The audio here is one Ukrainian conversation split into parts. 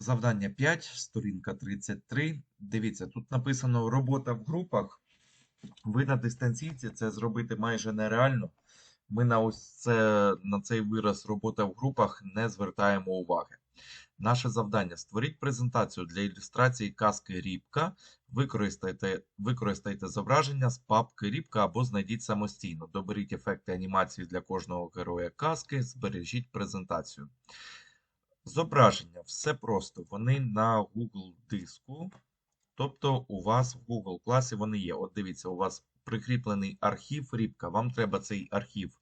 Завдання 5, сторінка 33. Дивіться, тут написано робота в групах. Ви на дистанційці це зробити майже нереально. Ми на ось це, на цей вираз робота в групах не звертаємо уваги. Наше завдання створіть презентацію для ілюстрації казки Рібка. Використайте, використайте зображення з папки Рібка або знайдіть самостійно. Доберіть ефекти анімації для кожного героя казки, збережіть презентацію. Зображення все просто. Вони на Google диску. Тобто у вас в Google класі вони є. От дивіться, у вас прикріплений архів Рібка. Вам треба цей архів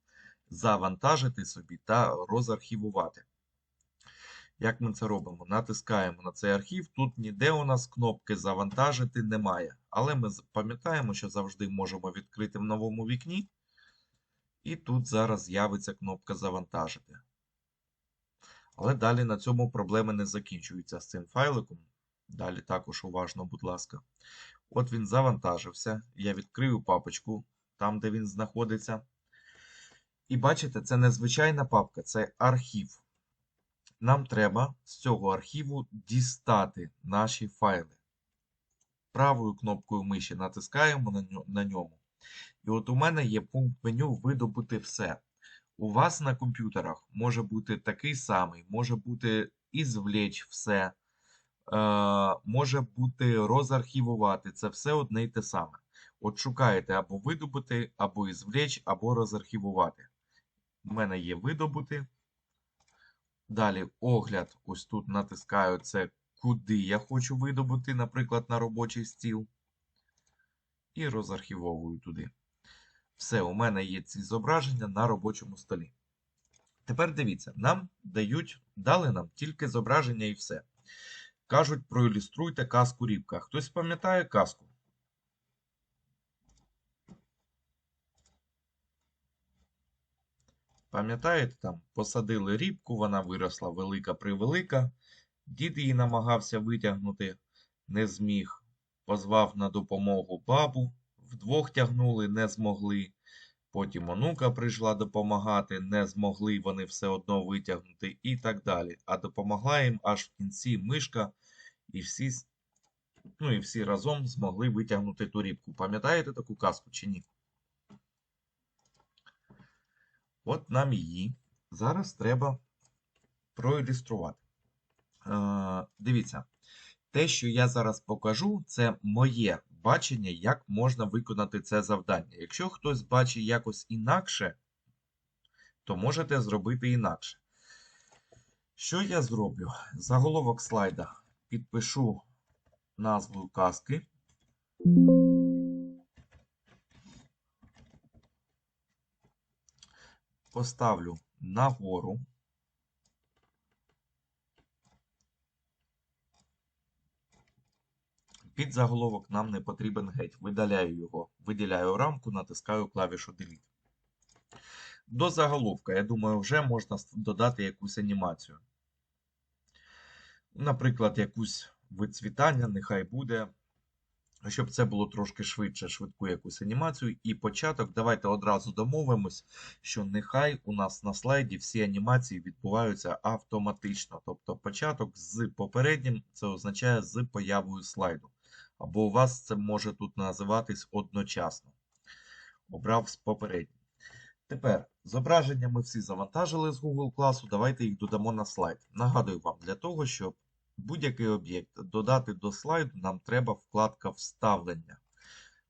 завантажити собі та розархівувати. Як ми це робимо? Натискаємо на цей архів. Тут ніде у нас кнопки завантажити немає. Але ми пам'ятаємо, що завжди можемо відкрити в новому вікні. І тут зараз з'явиться кнопка завантажити. Але далі на цьому проблеми не закінчуються з цим файликом. Далі також уважно, будь ласка. От він завантажився. Я відкрию папочку, там, де він знаходиться. І бачите, це не звичайна папка, це архів. Нам треба з цього архіву дістати наші файли. Правою кнопкою миші натискаємо на ньому. І от у мене є пункт меню видобути все. У вас на комп'ютерах може бути такий самий, може бути ізвлечь все, е, може бути розархівувати. Це все одне й те саме. От шукаєте або видобути, або ізвлечь, або розархівувати. У мене є видобути. Далі огляд. Ось тут натискаю це, куди я хочу видобути, наприклад, на робочий стіл. І розархівовую туди. Все, у мене є ці зображення на робочому столі. Тепер дивіться, нам дають, дали нам тільки зображення і все. Кажуть, проілюструйте казку Рібка. Хтось пам'ятає казку? Пам'ятаєте, там посадили рібку, вона виросла велика-превелика. Дід її намагався витягнути, не зміг. Позвав на допомогу бабу, вдвох тягнули, не змогли. Потім онука прийшла допомагати, не змогли вони все одно витягнути і так далі. А допомогла їм аж в кінці мишка, і всі, ну, і всі разом змогли витягнути ту рібку. Пам'ятаєте таку казку чи ні? От нам її зараз треба проілюструвати. Е, дивіться, те, що я зараз покажу, це моє бачення, як можна виконати це завдання. Якщо хтось бачить якось інакше, то можете зробити інакше. Що я зроблю? Заголовок слайда підпишу назву казки. Поставлю нагору. Під заголовок нам не потрібен геть. Видаляю його. Виділяю рамку, натискаю клавішу Delete. До заголовка, я думаю, вже можна додати якусь анімацію. Наприклад, якусь вицвітання, нехай буде. Щоб це було трошки швидше, швидку якусь анімацію. І початок. Давайте одразу домовимось, що нехай у нас на слайді всі анімації відбуваються автоматично. Тобто початок з попереднім це означає з появою слайду. Або у вас це може тут називатись одночасно. Обрав з попереднім. Тепер зображення ми всі завантажили з Google класу. Давайте їх додамо на слайд. Нагадую вам, для того, щоб будь-який об'єкт додати до слайду, нам треба вкладка Вставлення.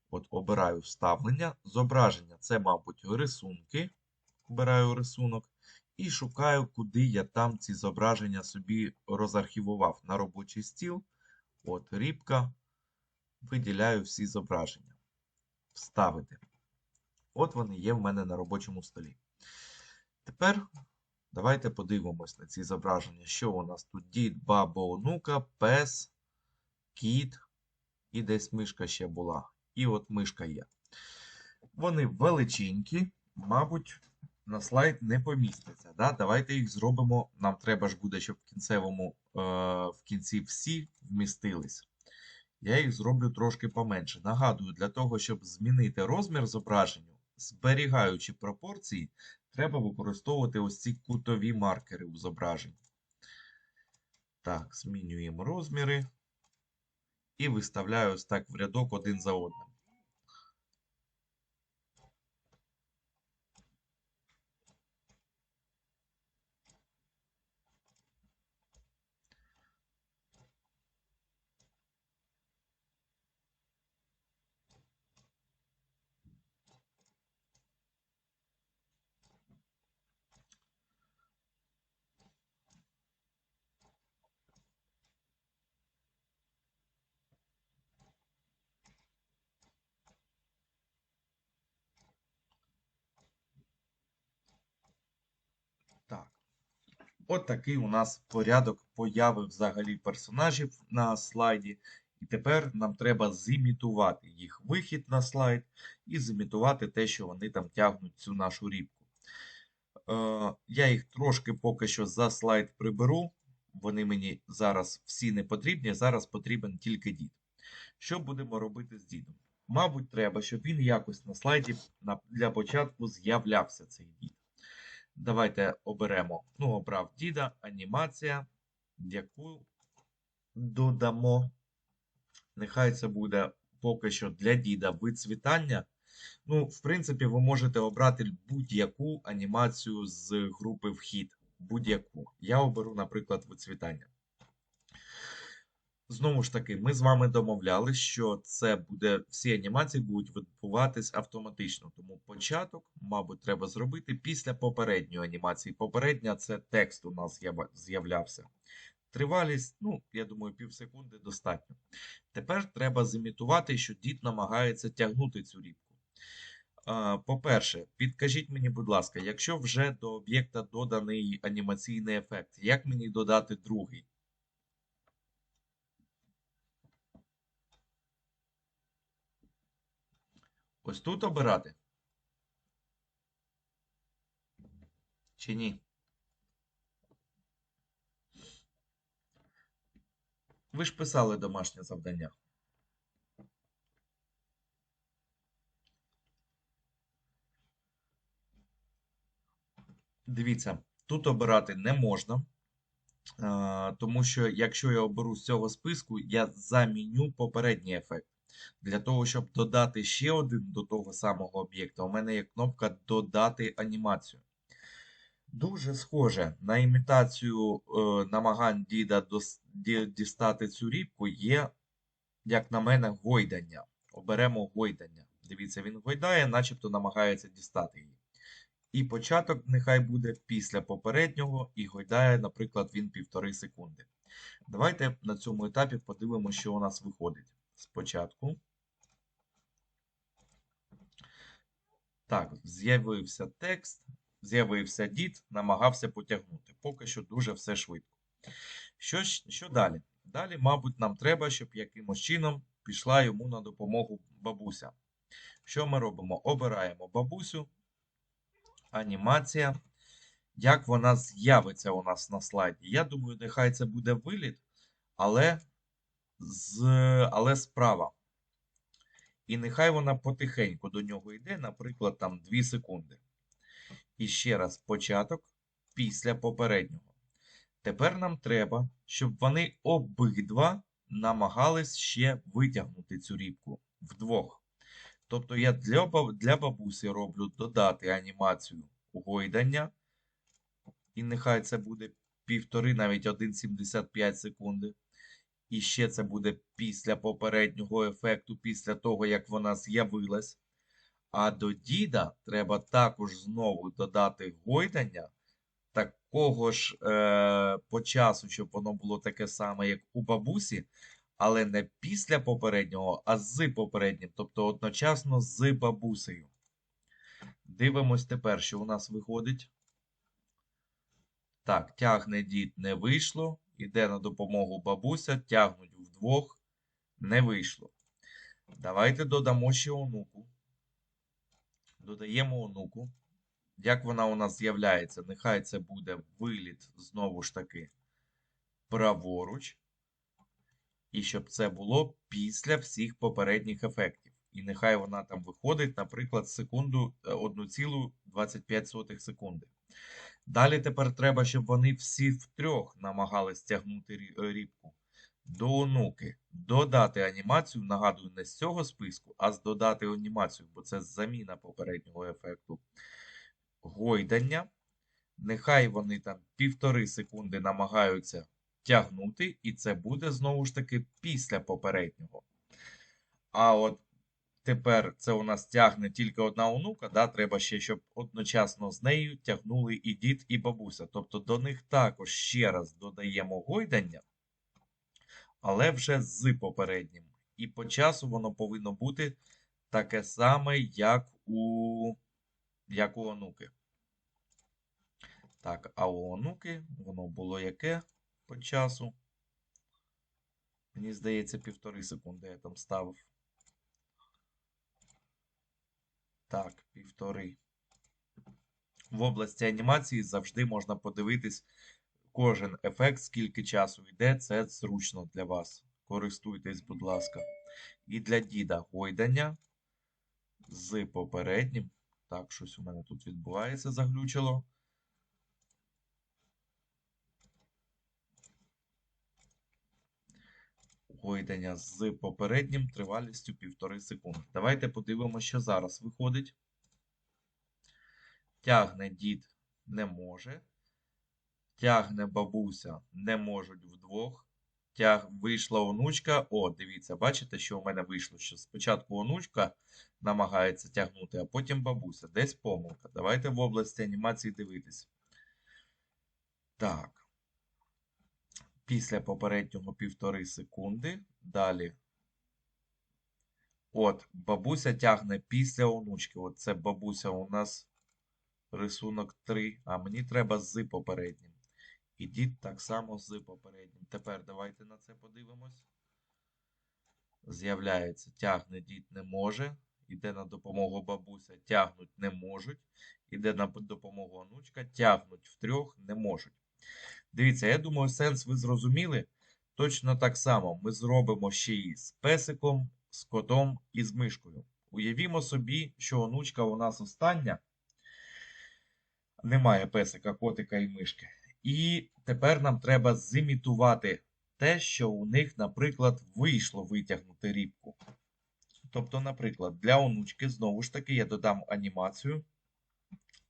От обираю вставлення. Зображення це, мабуть, рисунки. Обираю рисунок. І шукаю, куди я там ці зображення собі розархівував на робочий стіл. От рібка. Виділяю всі зображення. Вставити. От вони є в мене на робочому столі. Тепер давайте подивимось на ці зображення. Що у нас тут? Дід, баба, онука, пес, кіт і десь мишка ще була. І от мишка є. Вони величенькі, мабуть, на слайд не помістяться. Да? Давайте їх зробимо. Нам треба ж буде, щоб в кінцевому, е, в кінці всі вмістились. Я їх зроблю трошки поменше. Нагадую, для того, щоб змінити розмір зображенню, зберігаючи пропорції, треба використовувати ось ці кутові маркери у зображенні. Так, змінюємо розміри. І виставляю ось так в рядок один за одним. Так. От такий у нас порядок появи взагалі персонажів на слайді. І тепер нам треба зімітувати їх вихід на слайд і зімітувати те, що вони там тягнуть цю нашу рібку. Е, я їх трошки поки що за слайд приберу. Вони мені зараз всі не потрібні. Зараз потрібен тільки дід. Що будемо робити з дідом? Мабуть, треба, щоб він якось на слайді для початку з'являвся цей дід. Давайте оберемо. Ну, обрав діда, анімація, яку додамо. Нехай це буде поки що для діда вицвітання. Ну, в принципі, ви можете обрати будь-яку анімацію з групи вхід. Будь-яку. Я оберу, наприклад, вицвітання. Знову ж таки, ми з вами домовлялися, що це буде, всі анімації будуть відбуватись автоматично. Тому початок, мабуть, треба зробити після попередньої анімації. Попередня це текст у нас з'являвся. Тривалість, ну, я думаю, пів секунди достатньо. Тепер треба зімітувати, що дід намагається тягнути цю рібку. По-перше, підкажіть мені, будь ласка, якщо вже до об'єкта доданий анімаційний ефект, як мені додати другий? Ось тут обирати? Чи ні? Ви ж писали домашнє завдання. Дивіться, тут обирати не можна, тому що якщо я оберу з цього списку, я заміню попередній ефект. Для того, щоб додати ще один до того самого об'єкта, у мене є кнопка Додати анімацію. Дуже схоже на імітацію е, намагань діда дістати цю рібку є, як на мене, гойдання. Оберемо гойдання. Дивіться, він гойдає, начебто намагається дістати її. І початок нехай буде після попереднього, і гойдає, наприклад, він півтори секунди. Давайте на цьому етапі подивимося, що у нас виходить. Спочатку. Так, з'явився текст, з'явився дід, намагався потягнути. Поки що дуже все швидко. Що, що далі? Далі, мабуть, нам треба, щоб якимось чином пішла йому на допомогу бабуся. Що ми робимо? Обираємо бабусю, анімація. Як вона з'явиться у нас на слайді? Я думаю, нехай це буде виліт, але, з, але справа. І нехай вона потихеньку до нього йде, наприклад, там 2 секунди. І ще раз початок після попереднього. Тепер нам треба, щоб вони обидва намагались ще витягнути цю рібку вдвох. Тобто я для, для бабусі роблю додати анімацію гойдання. І нехай це буде півтори, навіть 1,75 секунди. І ще це буде після попереднього ефекту, після того, як вона з'явилась. А до діда треба також знову додати гойдання такого ж е, по часу, щоб воно було таке саме, як у бабусі, але не після попереднього, а з попереднім, тобто одночасно з бабусею. Дивимось тепер, що у нас виходить. Так, тягне дід не вийшло. Іде на допомогу бабуся, тягнуть вдвох, не вийшло. Давайте додамо ще онуку. Додаємо онуку. Як вона у нас з'являється? Нехай це буде виліт знову ж таки праворуч. І щоб це було після всіх попередніх ефектів. І нехай вона там виходить, наприклад, секунду е, 1,25 секунди. Далі тепер треба, щоб вони всі втрьох намагались тягнути е, рібку до онуки. Додати анімацію, нагадую, не з цього списку, а з додати анімацію, бо це заміна попереднього ефекту. Гойдання. Нехай вони там півтори секунди намагаються тягнути, і це буде знову ж таки після попереднього. А от тепер це у нас тягне тільки одна онука, да? треба ще, щоб одночасно з нею тягнули і дід, і бабуся. Тобто до них також ще раз додаємо гойдання, але вже з попереднім. І по часу воно повинно бути таке саме, як у, як у онуки. Так, а у онуки воно було яке по часу? Мені здається, півтори секунди я там ставив. Так, півтори. В області анімації завжди можна подивитись кожен ефект, скільки часу йде. Це зручно для вас. Користуйтесь, будь ласка. І для діда гойдання з попереднім. Так, щось у мене тут відбувається, заглючило. Гойдання з попереднім тривалістю 1,5 секунди. Давайте подивимося, що зараз виходить. Тягне дід не може. Тягне бабуся не можуть вдвох. Тяг... Вийшла онучка. О, дивіться, бачите, що у мене вийшло? Що спочатку онучка намагається тягнути, а потім бабуся. Десь помилка. Давайте в області анімації дивитись. Так. Після попереднього півтори секунди. Далі. От, бабуся тягне після онучки. От це бабуся у нас рисунок 3. А мені треба з попереднім. І дід так само з попереднім. Тепер давайте на це подивимось. З'являється, тягне дід не може. Іде на допомогу бабуся, тягнуть не можуть. Іде на допомогу онучка, тягнуть втрьох не можуть. Дивіться, я думаю, сенс ви зрозуміли. Точно так само ми зробимо ще і з песиком, з котом і з мишкою. Уявімо собі, що онучка у нас остання. Немає песика, котика і мишки. І тепер нам треба зімітувати те, що у них, наприклад, вийшло витягнути рібку. Тобто, наприклад, для онучки, знову ж таки, я додам анімацію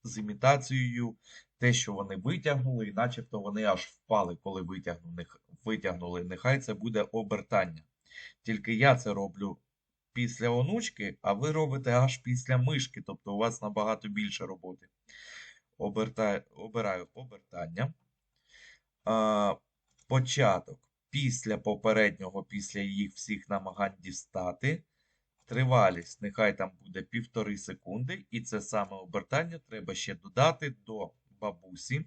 з імітацією, те, що вони витягнули, і начебто вони аж впали, коли витягнули. Нехай це буде обертання. Тільки я це роблю після онучки, а ви робите аж після мишки, тобто у вас набагато більше роботи. Обертаю, обираю обертання. А, початок після попереднього, після їх всіх намагань дістати. Тривалість, нехай там буде півтори секунди, і це саме обертання треба ще додати до бабусі.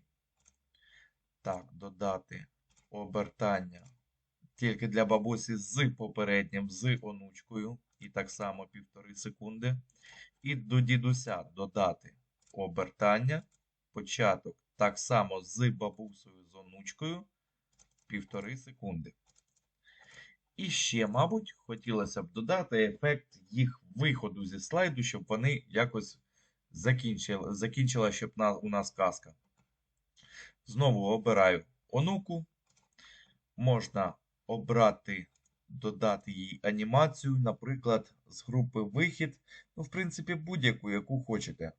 Так, додати обертання тільки для бабусі з попереднім, з онучкою, і так само півтори секунди. І до дідуся додати обертання, початок так само з бабусею, з онучкою, півтори секунди. І ще, мабуть, хотілося б додати ефект їх виходу зі слайду, щоб вони якось закінчили, закінчила, щоб на, у нас казка. Знову обираю онуку. Можна обрати, додати їй анімацію, наприклад, з групи вихід. Ну, в принципі, будь-яку, яку хочете.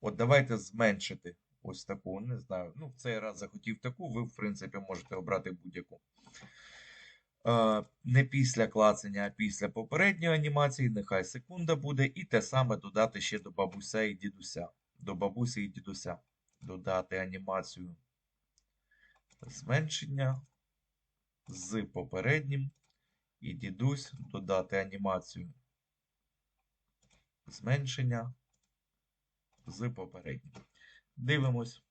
От давайте зменшити ось таку, не знаю. Ну, в цей раз захотів таку, ви, в принципі, можете обрати будь-яку. Е, Не після клацання, а після попередньої анімації, нехай секунда буде, і те саме додати ще до бабуся і дідуся. До бабусі і дідуся. Додати анімацію зменшення з попереднім. І дідусь додати анімацію зменшення з попереднім. Дивимось.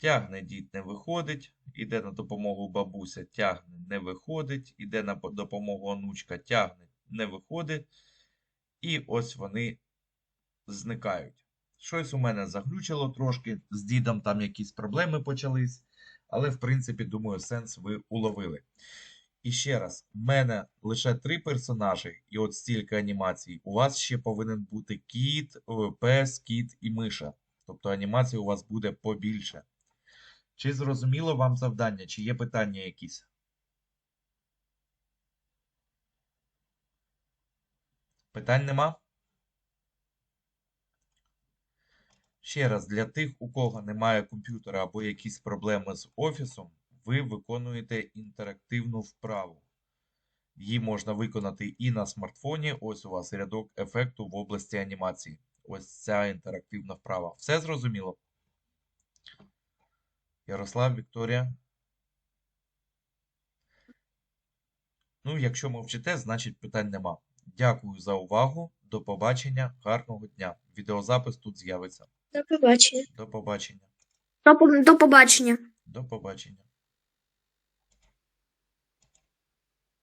Тягне дід не виходить, іде на допомогу бабуся, тягне не виходить, іде на допомогу онучка, тягне не виходить. І ось вони зникають. Щось у мене заглючило трошки, з дідом там якісь проблеми почались. Але, в принципі, думаю, сенс ви уловили. І ще раз, в мене лише три персонажі, і от стільки анімацій. У вас ще повинен бути кіт, пес, кіт і миша. Тобто анімацій у вас буде побільше. Чи зрозуміло вам завдання? Чи є питання якісь? Питань нема? Ще раз, для тих, у кого немає комп'ютера або якісь проблеми з офісом, ви виконуєте інтерактивну вправу. Її можна виконати і на смартфоні. Ось у вас рядок ефекту в області анімації. Ось ця інтерактивна вправа. Все зрозуміло? Ярослав, Вікторія. Ну, якщо мовчите, значить питань нема. Дякую за увагу. До побачення. Гарного дня. Відеозапис тут з'явиться. До побачення. До побачення. До, до побачення. До побачення.